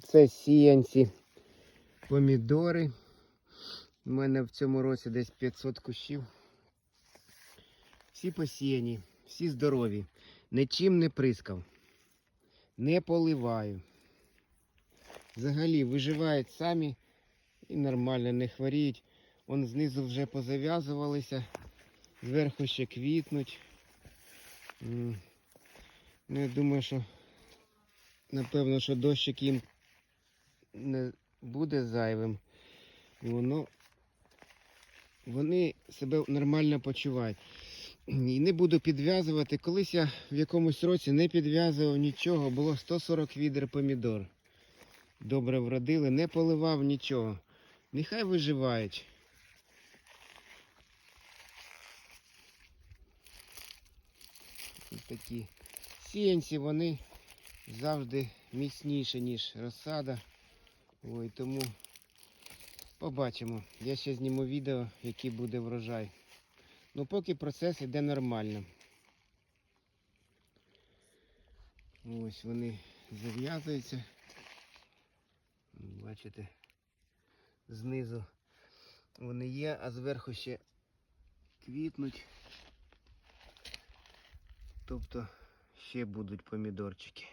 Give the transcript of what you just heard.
Це сіянці помідори. У мене в цьому році десь 500 кущів. Всі посіяні, всі здорові. Нічим не прискав. Не поливаю. Взагалі виживають самі і нормально не хворіють. Вон знизу вже позав'язувалися, зверху ще квітнуть. Ну, я думаю, що напевно, що дощик їм не буде зайвим. Воно вони себе нормально почувають. І не буду підв'язувати. Колись я в якомусь році не підв'язував нічого, було 140 відер помідор. Добре вродили, не поливав нічого. Нехай виживають. Такі сіянці, вони завжди міцніші, ніж розсада. Ой, тому побачимо. Я ще зніму відео, який буде врожай. Ну поки процес йде нормально. Ось вони зав'язуються. Бачите, знизу вони є, а зверху ще квітнуть. Тобто ще будуть помідорчики.